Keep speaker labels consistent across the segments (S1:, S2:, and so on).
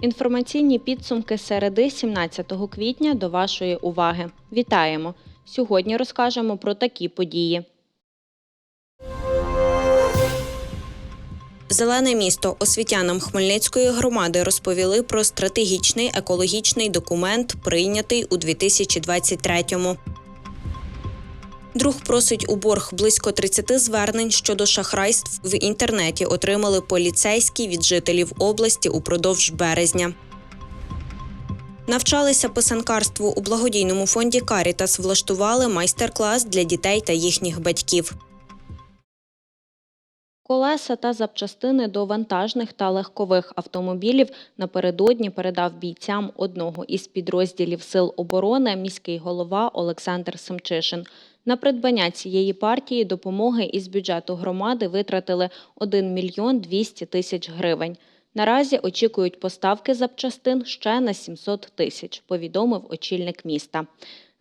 S1: Інформаційні підсумки середи 17 квітня до вашої уваги. Вітаємо! Сьогодні розкажемо про такі події. Зелене місто освітянам Хмельницької громади розповіли про стратегічний екологічний документ, прийнятий у 2023-му. Друг просить у борг близько 30 звернень щодо шахрайств в інтернеті отримали поліцейські від жителів області упродовж березня. Навчалися писанкарству у благодійному фонді Карітас влаштували майстер-клас для дітей та їхніх батьків. Колеса та запчастини до вантажних та легкових автомобілів напередодні передав бійцям одного із підрозділів Сил оборони міський голова Олександр Семчишин. На придбання цієї партії допомоги із бюджету громади витратили 1 мільйон 200 тисяч гривень. Наразі очікують поставки запчастин ще на 700 тисяч, повідомив очільник міста.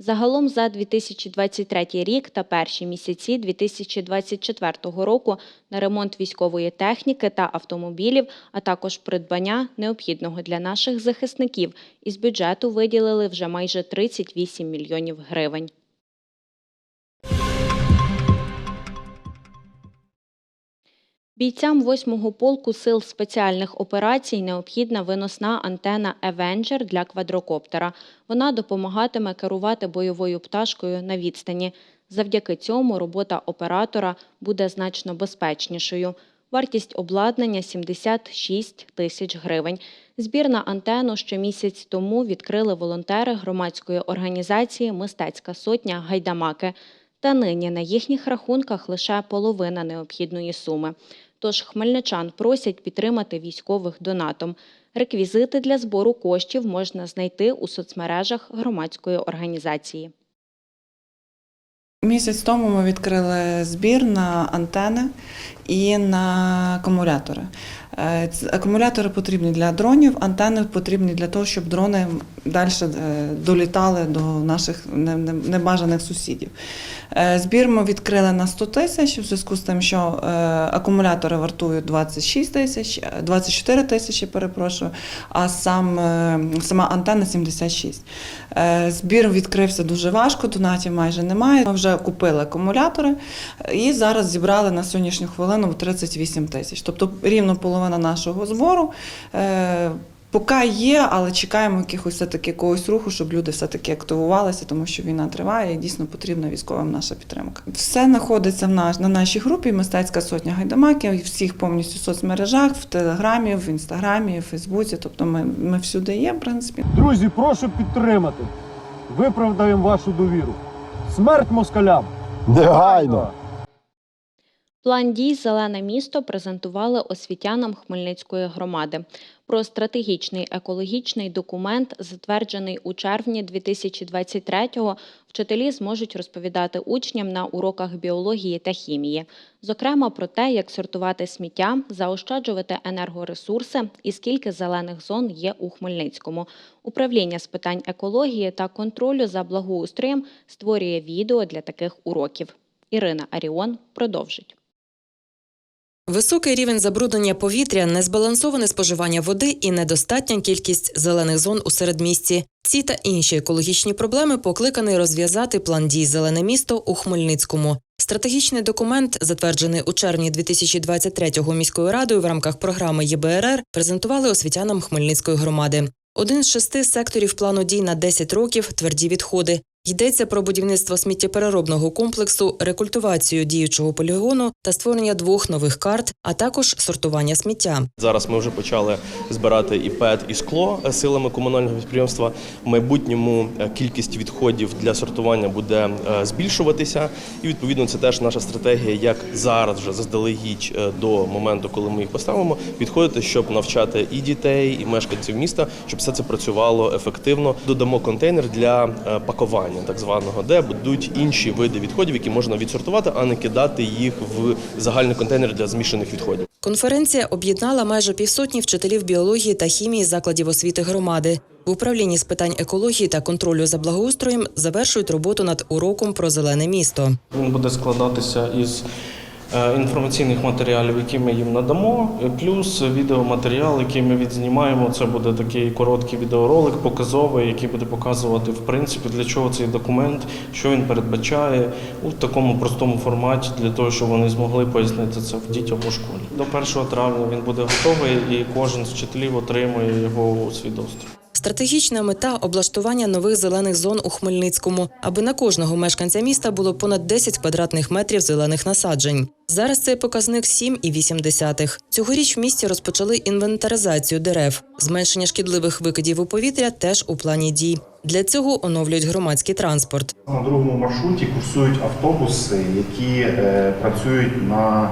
S1: Загалом за 2023 рік та перші місяці 2024 року на ремонт військової техніки та автомобілів, а також придбання необхідного для наших захисників із бюджету виділили вже майже 38 мільйонів гривень. Бійцям 8-го полку сил спеціальних операцій необхідна виносна антена Avenger для квадрокоптера. Вона допомагатиме керувати бойовою пташкою на відстані. Завдяки цьому робота оператора буде значно безпечнішою. Вартість обладнання 76 тисяч гривень. Збір на антенну ще місяць тому відкрили волонтери громадської організації Мистецька сотня Гайдамаки. Та нині на їхніх рахунках лише половина необхідної суми. Тож хмельничан просять підтримати військових донатом. Реквізити для збору коштів можна знайти у соцмережах громадської організації.
S2: Місяць тому ми відкрили збір на антени і на акумулятори. Е, Акумулятори потрібні для дронів, антени потрібні для того, щоб дрони далі долітали до наших не- не- небажаних сусідів. Е, Збір ми відкрили на 100 тисяч в зв'язку з тим, що е, акумулятори вартують 26 тисяч, е, 24 тисячі, перепрошую, а сам, е, сама антенна 76. Е, Збір відкрився дуже важко, донатів майже немає. Ми вже купили акумулятори е, і зараз зібрали на сьогоднішню хвилину 38 тисяч. Тобто рівно половина нашого збору. Е, Поки є, але чекаємо якихось все-таки якогось руху, щоб люди все-таки активувалися, тому що війна триває і дійсно потрібна військовим наша підтримка. Все знаходиться в наш, на нашій групі Мистецька сотня гайдамаків, і всіх повністю соцмережах, в Телеграмі, в Інстаграмі, в Фейсбуці. Тобто ми, ми всюди є, в принципі.
S3: Друзі, прошу підтримати. Виправдаємо вашу довіру. Смерть москалям!
S4: Негайно!
S1: План дій Зелене місто презентували освітянам Хмельницької громади. Про стратегічний екологічний документ, затверджений у червні 2023-го, вчителі зможуть розповідати учням на уроках біології та хімії. Зокрема, про те, як сортувати сміття, заощаджувати енергоресурси і скільки зелених зон є у Хмельницькому. Управління з питань екології та контролю за благоустроєм створює відео для таких уроків. Ірина Аріон продовжить.
S5: Високий рівень забруднення повітря, незбалансоване споживання води і недостатня кількість зелених зон у середмісті. Ці та інші екологічні проблеми покликаний розв'язати план дій Зелене місто у Хмельницькому. Стратегічний документ, затверджений у червні 2023-го міською радою в рамках програми ЄБРР, презентували освітянам Хмельницької громади. Один з шести секторів плану дій на 10 років тверді відходи. Йдеться про будівництво сміттєпереробного комплексу, рекультивацію діючого полігону та створення двох нових карт, а також сортування сміття.
S6: Зараз ми вже почали збирати і ПЕТ, і скло силами комунального підприємства. В майбутньому е, кількість відходів для сортування буде е, збільшуватися. І відповідно це теж наша стратегія, як зараз вже заздалегідь е, до моменту, коли ми їх поставимо, підходити, щоб навчати і дітей, і мешканців міста, щоб все це працювало ефективно. Додамо контейнер для пакування. Сортування, так званого, де будуть інші види відходів, які можна відсортувати, а не кидати їх в загальний контейнер для змішаних відходів.
S5: Конференція об'єднала майже півсотні вчителів біології та хімії закладів освіти громади. В управлінні з питань екології та контролю за благоустроєм завершують роботу над уроком про зелене місто.
S4: Він буде складатися із інформаційних матеріалів, які ми їм надамо, е, плюс відеоматеріал, який ми відзнімаємо. Це буде такий короткий відеоролик, показовий, який буде показувати в принципі для чого цей документ, що він передбачає у такому простому форматі, для того, щоб вони змогли пояснити це в дітям у школі. До 1 травня він буде готовий, і кожен з вчителів отримує його у свій доступ.
S5: Стратегічна мета облаштування нових зелених зон у Хмельницькому, аби на кожного мешканця міста було понад 10 квадратних метрів зелених насаджень. Зараз цей показник 7,8. Цьогоріч в місті розпочали інвентаризацію дерев. Зменшення шкідливих викидів у повітря теж у плані дій. Для цього оновлюють громадський транспорт.
S7: На другому маршруті курсують автобуси, які е, працюють на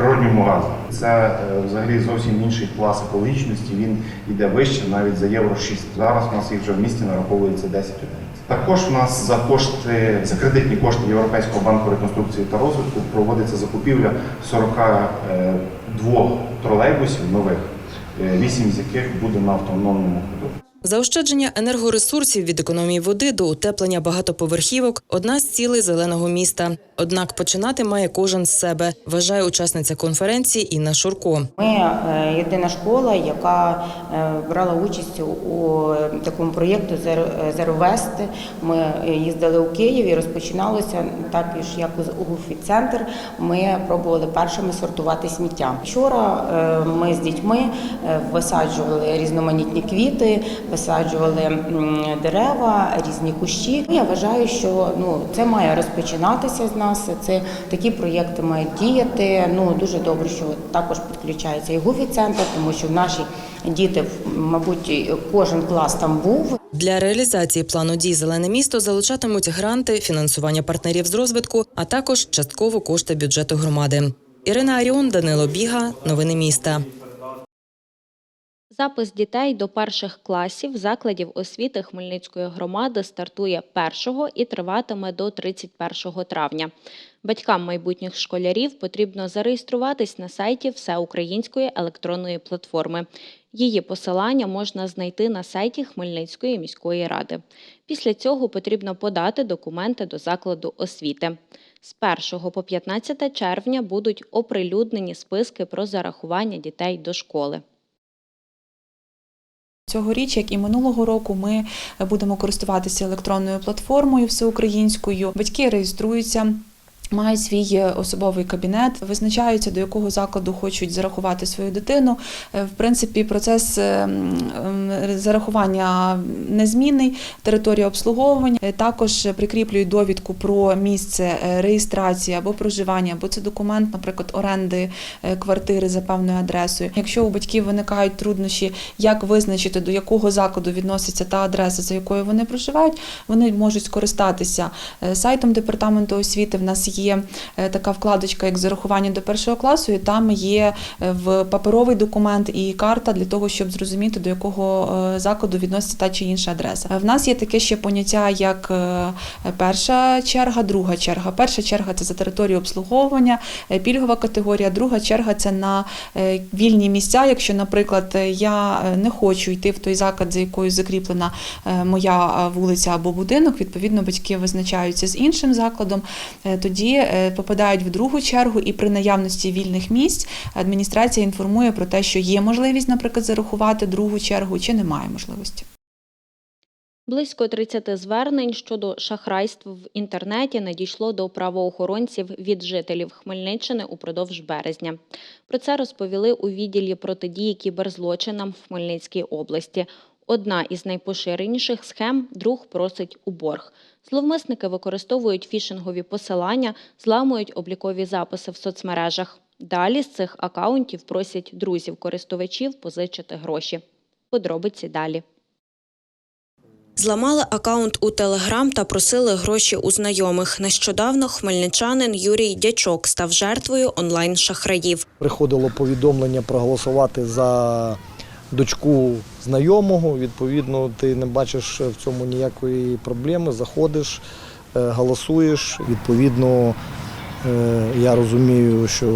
S7: природньому газі. Це е, взагалі зовсім інший клас екологічності. Він йде вище навіть за євро 6. Зараз у нас їх вже в місті нараховується 10 одиниць. Також у нас за кошти, за кредитні кошти Європейського банку реконструкції та розвитку проводиться закупівля 42 тролейбусів нових, 8 з яких буде на автономному.
S5: Заощадження енергоресурсів від економії води до утеплення багатоповерхівок одна з цілей зеленого міста. Однак починати має кожен з себе, вважає учасниця конференції Інна Шурко.
S8: Ми е, єдина школа, яка е, брала участь у такому проєкту «Зеровест». Ми їздили у Київ і розпочиналося також як у Гуфі-центр. Ми пробували першими сортувати сміття. Вчора е, ми з дітьми висаджували різноманітні квіти, висаджували дерева, різні кущі. Я вважаю, що ну це має розпочинатися з нас. Це такі проєкти мають діяти. Ну дуже добре, що також підключається і гуфі-центр, тому що наші діти, мабуть, кожен клас там був.
S5: Для реалізації плану дій зелене місто залучатимуть гранти, фінансування партнерів з розвитку, а також частково кошти бюджету громади. Ірина Аріон, Данило Біга, новини міста.
S1: Запис дітей до перших класів закладів освіти Хмельницької громади стартує 1 і триватиме до 31 травня. Батькам майбутніх школярів потрібно зареєструватись на сайті Всеукраїнської електронної платформи. Її посилання можна знайти на сайті Хмельницької міської ради. Після цього потрібно подати документи до закладу освіти. З 1 по 15 червня будуть оприлюднені списки про зарахування дітей до школи.
S9: Цьогоріч, як і минулого року, ми будемо користуватися електронною платформою всеукраїнською. Батьки реєструються. Мають свій е, особовий кабінет, визначаються, до якого закладу хочуть зарахувати свою дитину. Е, В принципі, процес е, зарахування незмінний, територія обслуговування. Також прикріплюють довідку про місце реєстрації або проживання, або це документ, наприклад, оренди квартири за певною адресою. Якщо у батьків виникають труднощі, як визначити, до якого закладу відноситься та адреса, за якою вони проживають, вони можуть скористатися сайтом департаменту освіти. В нас є е, така вкладочка, як зарахування до першого класу, і там є е, в паперовий документ і карта для того, щоб зрозуміти, до якого е, закладу відноситься та чи інша адреса. В нас є таке ще поняття, як перша черга, друга черга. Перша черга це за територію обслуговування, пільгова категорія, друга черга це на вільні місця. Якщо, наприклад, я не хочу йти в той заклад, за якою закріплена моя вулиця або будинок, відповідно, батьки визначаються з іншим закладом, тоді е, попадають в другу чергу, і при наявності вільних місць адміністрація інформує про те, що є можливість, наприклад, зарахувати другу чергу, чи немає можливості.
S1: Близько 30 звернень щодо шахрайств в інтернеті надійшло до правоохоронців від жителів Хмельниччини упродовж березня. Про це розповіли у відділі протидії кіберзлочинам в Хмельницькій області. Одна із найпоширеніших схем друг просить у борг. Зловмисники використовують фішингові посилання, зламують облікові записи в соцмережах. Далі з цих акаунтів просять друзів користувачів позичити гроші. Подробиці далі. Зламали акаунт у Телеграм та просили гроші у знайомих. Нещодавно хмельничанин Юрій Дячок став жертвою онлайн-шахраїв.
S10: приходило повідомлення проголосувати за дочку знайомого. Відповідно, ти не бачиш в цьому ніякої проблеми. Заходиш, е, голосуєш. Відповідно, е, я розумію, що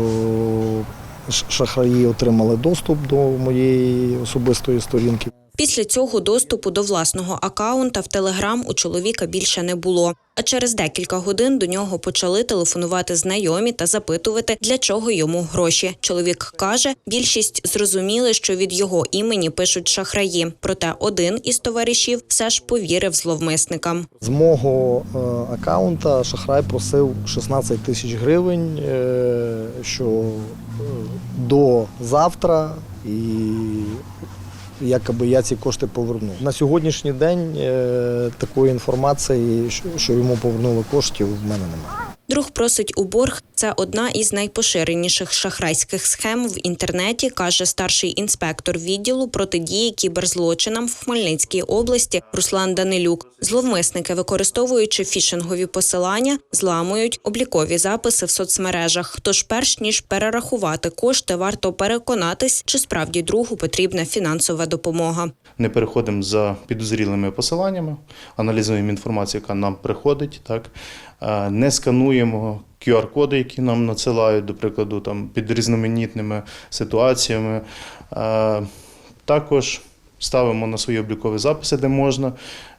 S10: шахраї отримали доступ до моєї особистої сторінки.
S1: Після цього доступу до власного акаунта в Телеграм у чоловіка більше не було. А через декілька годин до нього почали телефонувати знайомі та запитувати, для чого йому гроші. Чоловік каже, більшість зрозуміли, що від його імені пишуть шахраї. Проте один із товаришів все ж повірив зловмисникам.
S10: З мого е, аккаунта шахрай просив 16 тисяч гривень, е, що е, до завтра і якоби я ці кошти поверну. На сьогоднішній день е, такої інформації, що йому повернули коштів, в мене немає.
S1: Друг просить у борг. Це одна із найпоширеніших шахрайських схем в інтернеті, каже старший інспектор відділу протидії кіберзлочинам в Хмельницькій області Руслан Данилюк. Зловмисники, використовуючи фішингові посилання, зламують облікові записи в соцмережах. Тож, перш ніж перерахувати кошти, варто переконатись, чи справді другу потрібна фінансова допомога.
S7: Не переходимо за підозрілими посиланнями, аналізуємо інформацію, яка нам приходить, так? Е, не скануємо QR-коди, які нам надсилають, до прикладу, там, під різноманітними ситуаціями. Е, Також ставимо на свої облікові записи, де можна,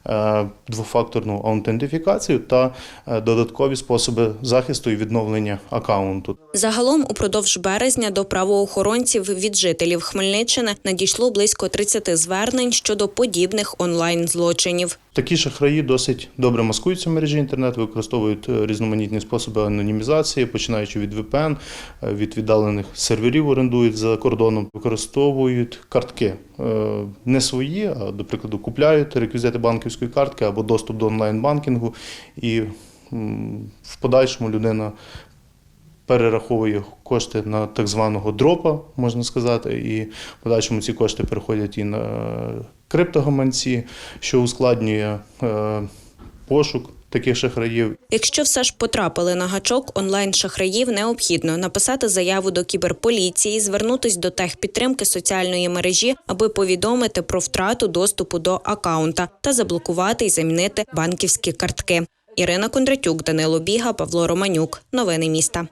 S7: е, двофакторну аутентифікацію та е, додаткові способи захисту і відновлення аккаунту.
S1: Загалом, упродовж березня до правоохоронців від жителів Хмельниччини надійшло близько 30 звернень щодо подібних онлайн злочинів.
S7: Такі шахраї досить добре маскуються в мережі інтернет, використовують е, різноманітні способи анонімізації, починаючи від VPN, від віддалених серверів орендують за кордоном, використовують картки не свої, а до прикладу, купляють реквізити банківської картки або доступ до онлайн-банкінгу, і в подальшому людина перераховує кошти на так званого дропа, можна сказати, і в подальшому ці кошти переходять і на криптогаманці, що ускладнює е, пошук таких шахраїв.
S1: Якщо все ж потрапили на гачок онлайн-шахраїв, необхідно написати заяву до кіберполіції, звернутись до техпідтримки соціальної мережі, аби повідомити про втрату доступу до акаунта та заблокувати і замінити банківські картки. Ірина Кондратюк, Данило Біга, Павло Романюк. Новини міста.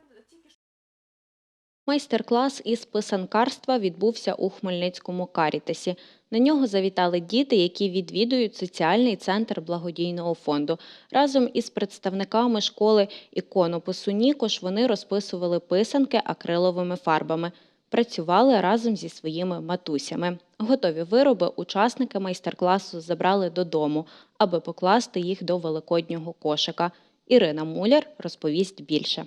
S1: Майстер-клас із писанкарства відбувся у Хмельницькому Карітасі. На нього завітали діти, які відвідують соціальний центр благодійного фонду. Разом із представниками школи іконопису Нікош вони розписували писанки акриловими фарбами. Працювали разом зі своїми матусями. Готові вироби учасники майстер-класу забрали додому, аби покласти їх до великоднього кошика. Ірина Муляр розповість більше.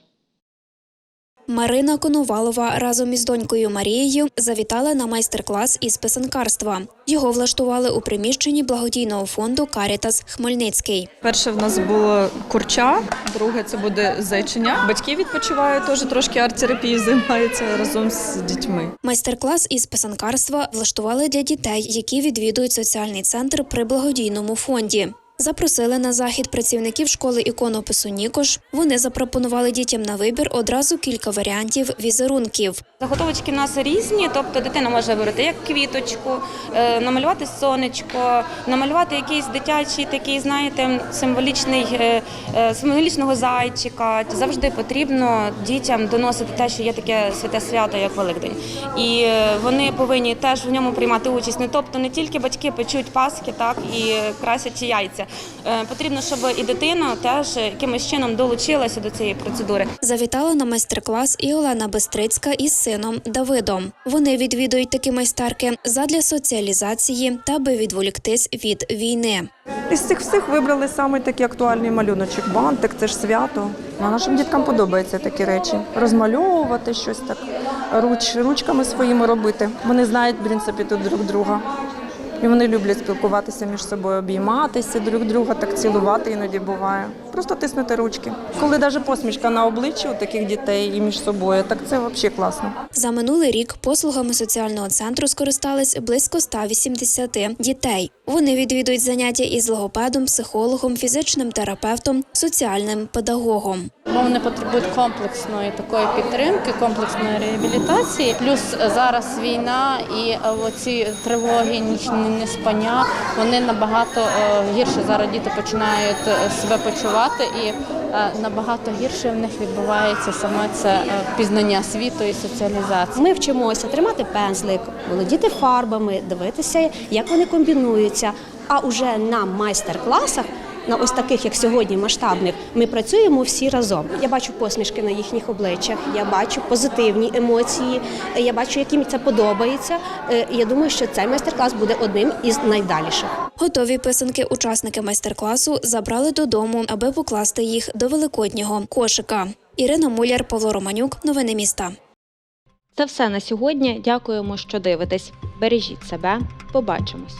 S11: Марина Коновалова разом із донькою Марією завітала на майстер-клас із писанкарства. Його влаштували у приміщенні благодійного фонду Карітас Хмельницький.
S12: Перше в нас було курча, друге це буде зайчиня. Батьки відпочивають, теж трошки арт-терапією займаються разом з дітьми.
S11: Майстер-клас із писанкарства влаштували для дітей, які відвідують соціальний центр при благодійному фонді. Запросили на захід працівників школи іконопису Нікош. Вони запропонували дітям на вибір одразу кілька варіантів візерунків.
S8: Заготовочки в нас різні, тобто дитина може вибрати як квіточку, е, намалювати сонечко, намалювати якийсь дитячий такий, знаєте, символічний е, е, символічного зайчика. Завжди потрібно дітям доносити те, що є таке святе свято, як Великдень. І вони повинні теж в ньому приймати участь. Не тобто не тільки батьки печуть паски, так і красять яйця. Е, Потрібно, щоб і дитина теж якимось чином долучилася до цієї процедури.
S11: Завітала на майстер-клас і Олена Бестрицька із сином Давидом. Вони відвідують такі майстерки задля соціалізації та аби відволіктись від війни.
S12: Із цих всіх вибрали саме такий актуальний малюночок. Бантик це ж свято. А нашим діткам подобаються такі речі. Розмальовувати щось так, руч, ручками своїми робити. Вони знають, в принципі, тут друг друга. І вони люблять спілкуватися між собою, обійматися друг друга, так цілувати іноді буває. Просто тиснути ручки. Коли навіть посмішка на обличчі у таких дітей і між собою, так це взагалі класно.
S11: За минулий рік послугами соціального центру скористались близько 180 дітей. Вони відвідують заняття із логопедом, психологом, фізичним терапевтом, соціальним педагогом.
S13: Вони потребують комплексної такої підтримки, комплексної реабілітації. Плюс зараз війна і оці тривоги, нічні неспання, вони набагато е, гірше зараз діти починають е, себе почувати, і е, набагато гірше в них відбувається саме це пізнання світу і соціалізації.
S14: Ми вчимося тримати пензлик, володіти фарбами, дивитися, як вони комбінуються. А уже на майстер-класах, на ось таких, як сьогодні, масштабних, ми працюємо всі разом. Я бачу посмішки на їхніх обличчях, я бачу позитивні емоції, я бачу, як їм це подобається. Е, Я думаю, що цей майстер-клас буде одним із найдаліших.
S11: Готові писанки учасники майстер-класу забрали додому, аби покласти їх до великоднього кошика. Ірина Муляр, Павло Романюк. Новини міста.
S1: Це все на сьогодні. Дякуємо, що дивитесь. Бережіть себе. Побачимось.